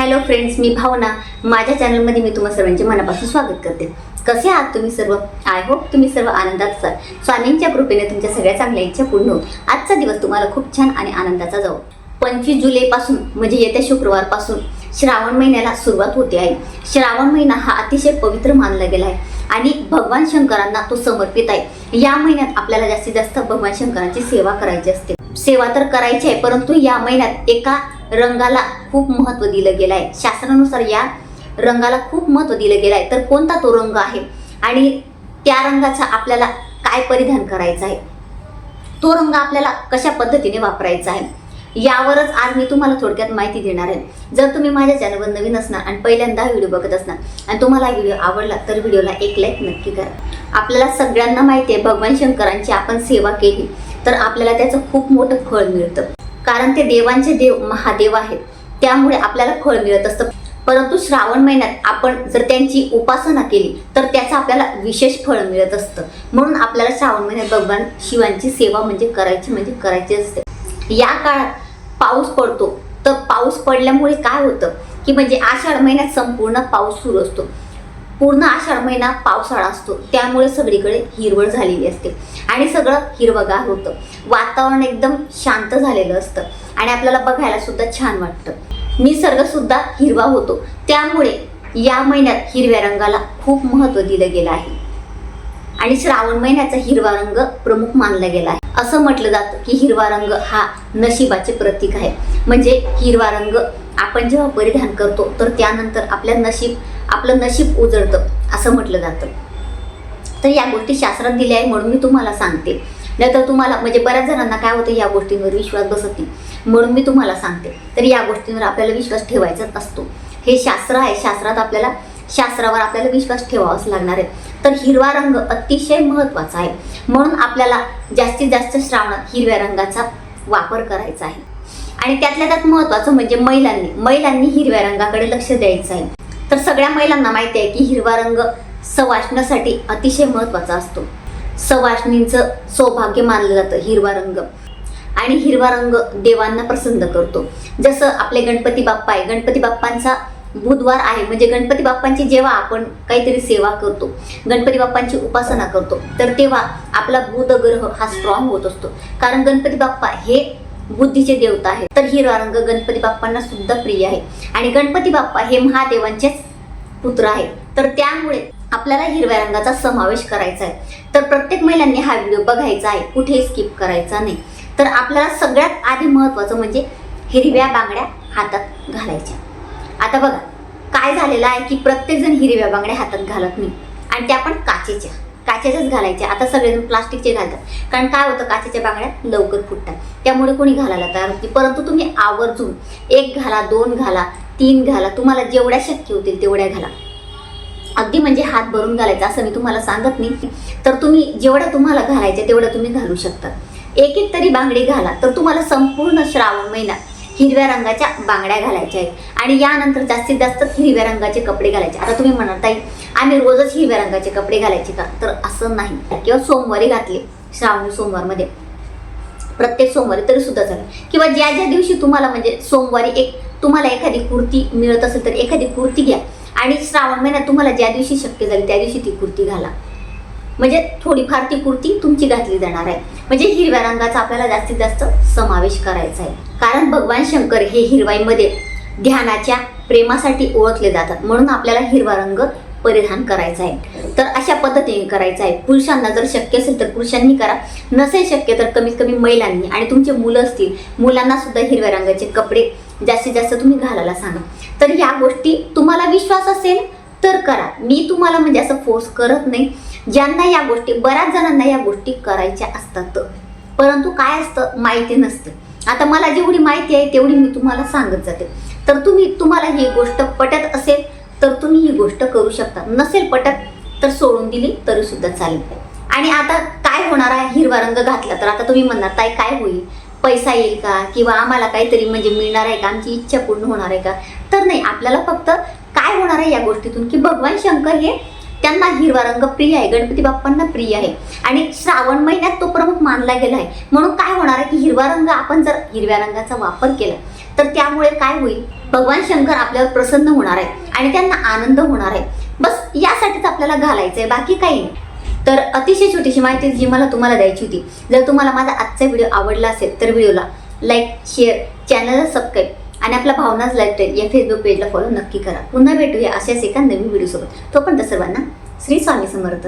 Hello friends मी भावना. माझ्या चॅनलमध्ये मी तुम्हा सर्वांचे मनापासून स्वागत करते. कसे आहात तुम्ही सर्व? आय होप तुम्ही सर्व आनंदात असाल. स्वामींच्या कृपेने तुमच्या सगळ्या चांगल्या इच्छा पूर्ण होत आजचा दिवस तुम्हाला खूप छान आणि आनंदाचा जाऊ पंचवीस जुलैपासून म्हणजे येत्या शुक्रवारपासून श्रावण महिन्याला सुरुवात होते आहे. श्रावण महिना हा अतिशय पवित्र मानला गेला आहे. आणि भगवान शंकरांना तो समर्पित आहे. या महिन्यात आपल्याला जास्तीत जास्त भगवान शंकरांची सेवा करायची असते. सेवा तर करायची आहे परंतु या महिन्यात एका रंगाला खूप महत्त्व दिलं गेलं आहे शास्त्रानुसार या रंगाला खूप महत्त्व दिलं गेलं आहे तर कोणता तो रंग आहे? आणि त्या रंगाचा आपल्याला काय परिधान करायचं आहे? तो रंग आपल्याला कशा पद्धतीने वापरायचा आहे? यावरच आज मी तुम्हाला थोडक्यात माहिती देणार आहे. जर तुम्ही माझ्या चॅनलवर नवीन असणार आणि पहिल्यांदा व्हिडिओ बघत असणार आणि तुम्हाला व्हिडिओ आवडला तर व्हिडिओला एक लाईक नक्की करा. आपल्याला सगळ्यांना माहिती आहे भगवान शंकरांची आपण सेवा केली तर आपल्याला त्याचं खूप मोठं फळ मिळतं. कारण ते देवांचे देव महादेव आहेत. त्यामुळे आपल्याला फळ मिळत असतं. परंतु श्रावण महिन्यात आपण जर त्यांची उपासना केली तर त्याचं आपल्याला विशेष फळ मिळत असतं. म्हणून आपल्याला श्रावण महिन्यात भगवान शिवांची सेवा म्हणजे करायची म्हणजे करायची असते. या काळात पाऊस पडतो. तर पाऊस पडल्यामुळे काय होतं? की म्हणजे आषाढ महिन्यात संपूर्ण पाऊस सुरू असतो. पूर्ण आषाढ महिना पावसाळा असतो. त्यामुळे सगळीकडे हिरवळ झालेली असते. आणि सगळं हिरवगार होतं. वातावरण एकदम शांत झालेलं असतं. आणि आपल्याला बघायला सुद्धा छान वाटतं. निसर्ग सुद्धा हिरवा होतो. त्यामुळे या महिन्यात हिरव्या रंगाला खूप महत्त्व दिलं गेलं आहे. आणि श्रावण महिन्याचा हिरवा रंग प्रमुख मानला गेला आहे. असं म्हटलं जातं की हिरवा रंग हा नशिबाचे प्रतीक आहे. म्हणजे हिरवा रंग आपण जेव्हा परिधान करतो तर त्यानंतर आपल्या नशीब आपलं नशीब उजळतं असं म्हटलं जातं. तर या गोष्टी शास्त्रात दिल्या आहे म्हणून मी तुम्हाला सांगते. नाहीतर तुम्हाला म्हणजे बऱ्याच जणांना काय होतं या गोष्टींवर विश्वास बसत नाही. म्हणून मी तुम्हाला सांगते. तर या गोष्टींवर आपल्याला विश्वास ठेवायचाच असतो. हे शास्त्र आहे शास्त्रात आपल्याला शास्त्रावर आपल्याला विश्वास ठेवावाच लागणार आहे. तर हिरवा रंग अतिशय महत्त्वाचा आहे. म्हणून आपल्याला जास्तीत जास्त श्रावणात हिरव्या रंगाचा वापर करायचा आहे. आणि त्यातल्या त्यात महत्त्वाचं म्हणजे महिलांनी महिलांनी हिरव्या रंगाकडे लक्ष द्यायचं आहे. तर सगळ्या महिलांना माहिती आहे की हिरवा रंग सवासण्यासाठी अतिशय महत्त्वाचा असतो. सवासणींचं सौभाग्य मानलं जातं हिरवा रंग. आणि हिरवा रंग देवांना प्रसन्न करतो. जसं आपले गणपती बाप्पा आहे. गणपती बाप्पांचा बुधवार आहे. म्हणजे गणपती बाप्पांची जेव्हा आपण काहीतरी सेवा करतो गणपती बाप्पांची उपासना करतो तर तेव्हा आपला बुध ग्रह हा स्ट्रॉंग होत असतो. कारण गणपती बाप्पा हे बुद्धीचे देवता आहे तर हिरवा रंग गणपती बाप्पांना सुद्धा प्रिय आहे. आणि गणपती बाप्पा हे महादेवांचेच पुत्र आहे तर त्यामुळे आपल्याला हिरव्या रंगाचा समावेश करायचा आहे. तर प्रत्येक महिलांनी हा व्हिडिओ बघायचा आहे. कुठेही स्किप करायचा नाही. तर आपल्याला सगळ्यात आधी महत्त्वाचं म्हणजे हिरव्या बांगड्या हातात घालायच्या. आता बघा काय झालेलं आहे की प्रत्येकजण हिरव्या बांगड्या हातात घालत नाही. आणि त्या पण काचेच्या. काचेच्याच घालायचे. आता सगळेजण प्लास्टिकचे घालतात. कारण काय होतं? काचेच्या बांगड्या लवकर फुटतात. त्यामुळे कोणी घालायला तयार होती परंतु तुम्ही आवर्जून एक घाला दोन घाला तीन घाला तुम्हाला जेवढ्या शक्य होतील तेवढ्या घाला. अगदी म्हणजे हात भरून घालायचा असं मी तुम्हाला सांगत नाही. तर तुम्ही जेवढ्या तुम्हाला घालायच्या तेवढ्या तुम्ही घालू शकता. एक एक तरी बांगडी घाला तर तुम्हाला संपूर्ण श्रावण महिना हिरव्या रंगाच्या बांगड्या घालायच्या आहेत. आणि यानंतर जास्तीत जास्त हिरव्या रंगाचे कपडे घालायचे. आता तुम्ही म्हणत आहे आम्ही रोजच हिरव्या रंगाचे कपडे घालायचे का? तर असं नाही. किंवा सोमवारी घातले श्रावणी सोमवारमध्ये. प्रत्येक सोमवारी तरी सुद्धा चालेल. किंवा ज्या ज्या दिवशी तुम्हाला म्हणजे सोमवारी एक तुम्हाला एखादी कुर्ती मिळत असेल तर एखादी कुर्ती घ्या. आणि श्रावण महिन्यात तुम्हाला ज्या दिवशी शक्य झाली त्या दिवशी ती कुर्ती घाला. म्हणजे थोडीफार ती कुर्ती तुमची घातली जाणार आहे. म्हणजे हिरव्या रंगाचा आपल्याला जास्तीत जास्त समावेश करायचा आहे. कारण भगवान शंकर हे हिरवाईमध्ये ध्यानाच्या प्रेमासाठी ओळखले जातात. म्हणून आपल्याला हिरवा रंग परिधान करायचा आहे. तर अशा पद्धतीने करायचं आहे. पुरुषांना जर शक्य असेल तर पुरुषांनी करा. नसेल शक्य तर कमीत कमी महिलांनी. आणि तुमचे मुलं असतील मुलांना सुद्धा हिरव्या रंगाचे कपडे जास्तीत जास्त तुम्ही घालायला सांगा. तर या गोष्टी तुम्हाला विश्वास असेल तर करा. मी तुम्हाला म्हणजे असं फोर्स करत नाही. ज्यांना या गोष्टी बऱ्याच जणांना या गोष्टी करायच्या असतात. परंतु काय असतं? माहिती नसतं. आता मला जेवढी माहिती आहे तेवढी मी तुम्हाला सांगत जाते. तर तुम्ही तुम्हाला ही गोष्ट पटत असेल तर तुम्ही ही गोष्ट करू शकता. नसेल पटत तर सोडून दिली तरी सुद्धा चालेल. आणि आता काय होणार आहे? हिरवा रंग घातला तर आता तुम्ही म्हणणार ताई काय होईल? पैसा येईल का? किंवा आम्हाला काहीतरी म्हणजे मिळणार आहे का? आमची इच्छा पूर्ण होणार आहे का? तर नाही आपल्याला फक्त काय होणार आहे या गोष्टीतून की भगवान शंकर हे त्यांना हिरवा रंग प्रिय आहे. गणपती बाप्पांना प्रिय आहे. आणि श्रावण महिन्यात तो प्रमुख मानला गेला आहे. म्हणून काय होणार आहे की हिरवा रंग आपण जर हिरव्या रंगाचा वापर केला तर त्यामुळे काय होईल? भगवान शंकर आपल्यावर प्रसन्न होणार आहे आणि त्यांना आनंद होणार आहे. बस यासाठीच आपल्याला घालायचं आहे बाकी काही नाही. तर अतिशय छोटीशी माहिती जी मला तुम्हाला द्यायची होती. जर तुम्हाला माझा आजचा व्हिडिओ आवडला असेल तर व्हिडिओला लाईक शेअर चॅनलला सबस्क्राईब आणि आपला भावनाच लाईफस्टाईल या फेसबुक पेजला फॉलो नक्की करा. पुन्हा भेटूया अशाच एका नवीन व्हिडिओसोबत तोपर्यंत सर्वांना श्री स्वामी समर्थ.